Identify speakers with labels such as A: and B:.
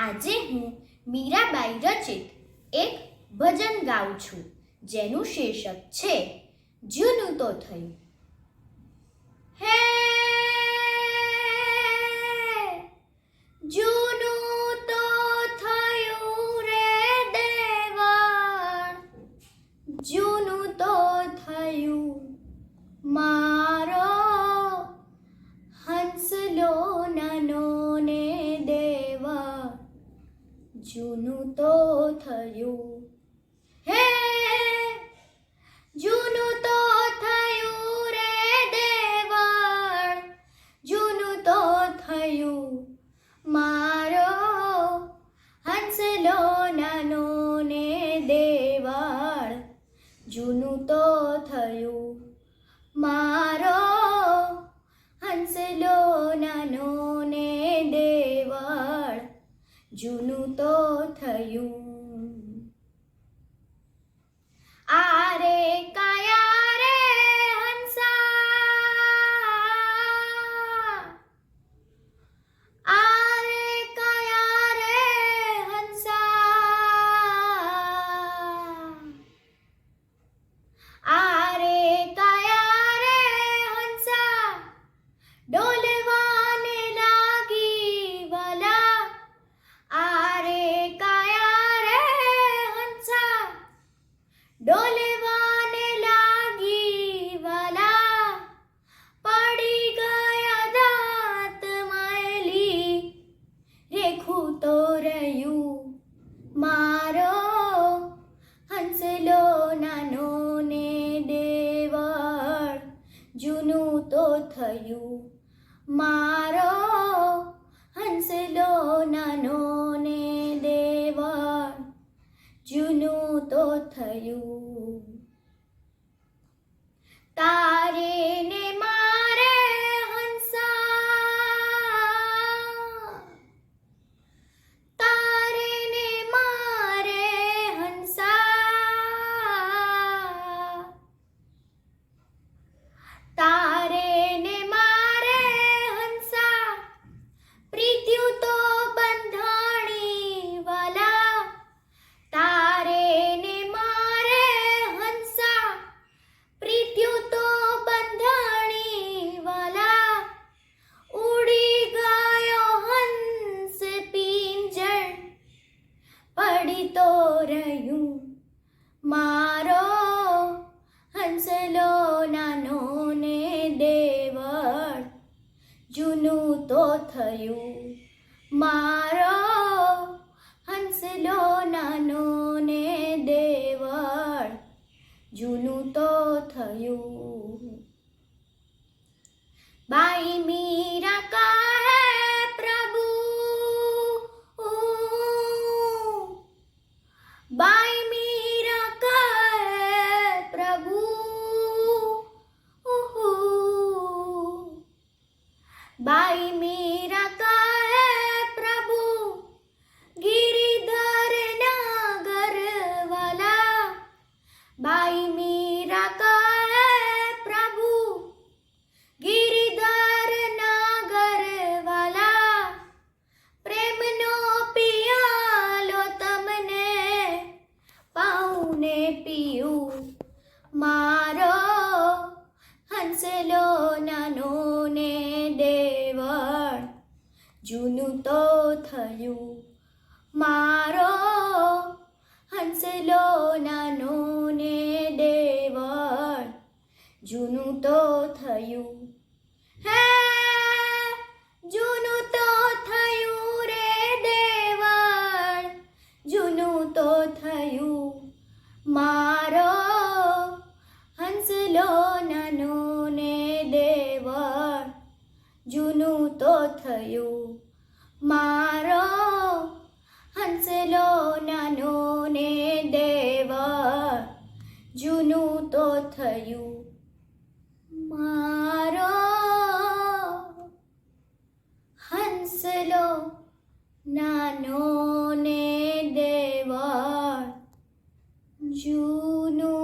A: આજે હું મીરાબાઈ રચિત એક ભજન ગાઉં છું, જેનું શીર્ષક છે, જૂનું તો થયું. હે, જૂનું તો થયું રે દેવા જૂનું તો થયું મારો જૂનું તો થયું. હે જૂનું તો થયું રે દેવળ. જૂનું તો થયું. ડોલવાને લાગી વાલા. પડી ગયા દાંત માયલી. રેખું તો રહ્યું મારો. હંસલો નાનો ને દેવળ. જૂનું તો થયું મારો. હંસલો નાનો ને જૂનું તો થયું તો રહ્યું. મારો હંસલો નાનો ને દેવળ, જૂનું તો થયું. મારો હંસલો નાનો ને દેવળ, જૂનું તો થયું. પીયું મારો હંસલો નાનો ને દેવળ. જૂનું તો થયું. મારો હંસલો નાનો ને દેવળ. જૂનું તો થયું. હે જૂનું તો થયું. મારો હંસલો નાનો ને દેવ, જૂનું તો થયું. મારો હંસલો નાનો ને દેવ, જૂનું